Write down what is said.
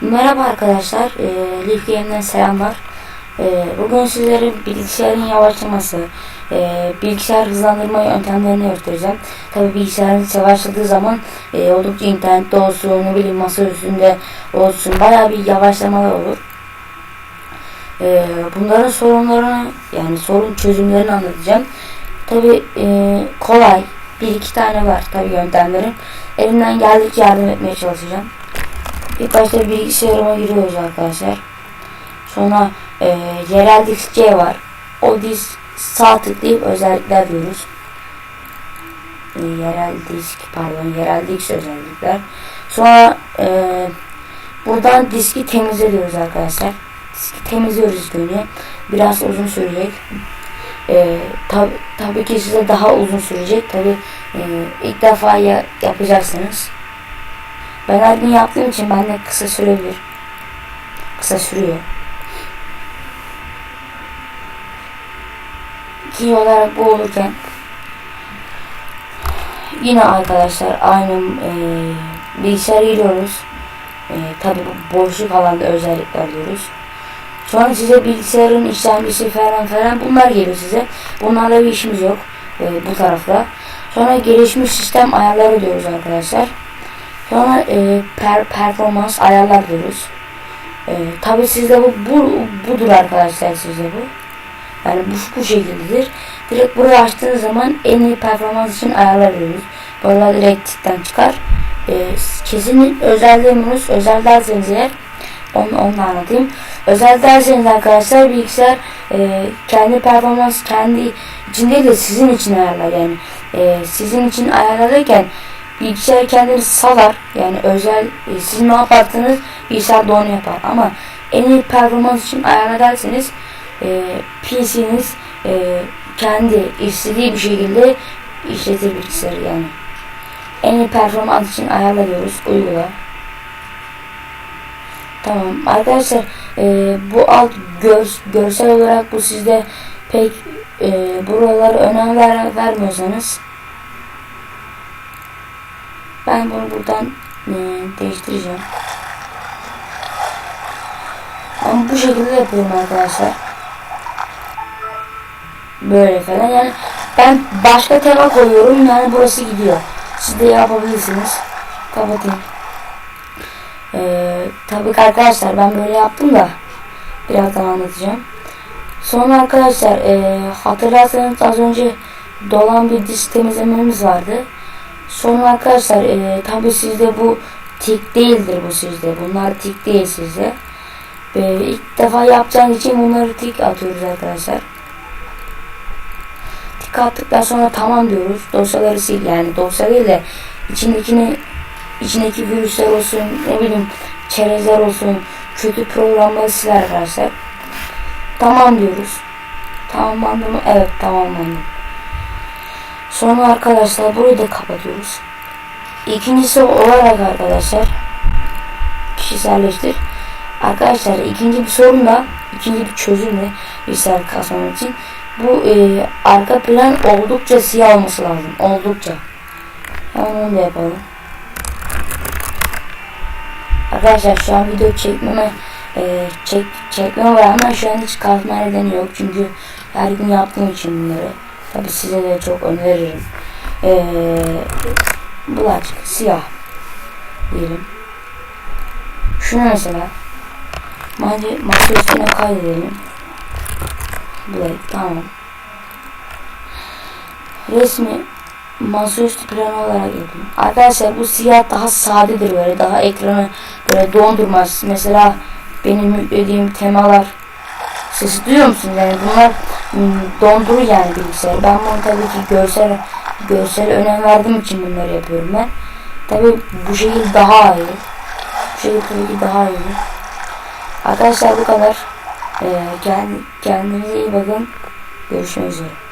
Merhaba arkadaşlar, e, Leaf selamlar. E, bugün sizlere bilgisayarın yavaşlaması, e, bilgisayar hızlandırma yöntemlerini göstereceğim. Tabi bilgisayarınız yavaşladığı zaman e, oldukça internette olsun, ne bileyim masa üstünde olsun baya bir yavaşlamalar olur. E, bunların sorunlarını yani sorun çözümlerini anlatacağım. Tabi e, kolay bir iki tane var tabi yöntemlerim. Elimden geldikçe yardım etmeye çalışacağım. İlk başta bilgisayarıma giriyoruz arkadaşlar. Sonra e, yerel disk var. O disk sağ tıklayıp özellikler diyoruz. E, yerel disk pardon yerel disk özellikler. Sonra e, buradan diski temizle diyoruz arkadaşlar. Diski temizliyoruz önce. Biraz uzun sürecek. E, tab tabii ki size daha uzun sürecek. Tabii e, ilk defa ya yapacaksınız. Ben her gün yaptığım için bende kısa sürebilir. Kısa sürüyor. İkinci olarak bu olurken yine arkadaşlar aynı e, bilgisayara giriyoruz. E, tabi boşluk alanda özellikler diyoruz. Sonra size bilgisayarın işlemcisi falan falan bunlar geliyor size. Bunlarla bir işimiz yok e, bu tarafta. Sonra gelişmiş sistem ayarları diyoruz arkadaşlar. Sonra e, per, performans ayarlar diyoruz. E, Tabi sizde bu, bu budur arkadaşlar sizde bu. Yani bu, bu şekildedir. Direkt burayı açtığınız zaman en iyi performans için ayarlar diyoruz. Böyle direkt çıkar. E, kesin özel demiyoruz. Özel derseniz eğer onu, onu anlatayım. Özel derseniz arkadaşlar bilgisayar e, kendi performans kendi için de sizin için ayarlar yani. E, sizin için ayarlarken bilgisayar kendini salar. Yani özel e, siz ne yaparsanız bilgisayar da onu yapar. Ama en iyi performans için ayarlarsanız e, PC'niz e, kendi istediği bir şekilde işletir bilgisayarı yani. En iyi performans için ayarlıyoruz. Uygula. Tamam. Arkadaşlar e, bu alt gör, görsel olarak bu sizde pek e, buralara önem ver, vermiyorsanız ben bunu buradan e, değiştireceğim. Ben bu şekilde yapıyorum arkadaşlar. Böyle falan yani ben başka tema koyuyorum yani burası gidiyor. Siz de yapabilirsiniz. Kapatayım. Ee, tabii ki arkadaşlar ben böyle yaptım da birazdan anlatacağım. Sonra arkadaşlar e, hatırlarsanız az önce dolan bir disk temizlememiz vardı. Sonra arkadaşlar e, tabi sizde bu tik değildir bu sizde. Bunlar tik değil sizde. E, ilk defa yapacağınız için bunları tik atıyoruz arkadaşlar. Tik attıktan sonra tamam diyoruz. Dosyaları sil yani dosya değil de içindekini içindeki virüsler olsun ne bileyim çerezler olsun kötü programları siler arkadaşlar. Tamam diyoruz. Tamamlandı mı? Evet tamamlandı. Sonra arkadaşlar burayı da kapatıyoruz. İkincisi olarak arkadaşlar kişiselleştir. Arkadaşlar ikinci bir sorun da ikinci bir çözüm de bilgisayar kasmamak için bu e, arka plan oldukça siyah olması lazım. Oldukça. Hemen onu da yapalım. Arkadaşlar şu an video çekmeme e, çek, çekmeme ama şu an hiç kalkma nedeni yok. Çünkü her gün yaptığım için bunları. Tabi size de çok öneririm. Ee, bulaç siyah diyelim. Şunu mesela masa, masa üstüne kaydedelim. Black tamam. Resmi masaüstü plan olarak yapın. Arkadaşlar bu siyah daha sadedir böyle daha ekranı böyle dondurmaz. Mesela benim yüklediğim temalar sesi duyuyor musunuz? Yani bunlar dondurur yani bilgisayar. Ben bunu tabii ki görsel görsel önem verdiğim için bunları yapıyorum ben. Tabii bu şekil daha iyi. Bu şekil tabii ki daha iyi. Arkadaşlar bu kadar. Ee, kendinize iyi bakın. Görüşmek üzere.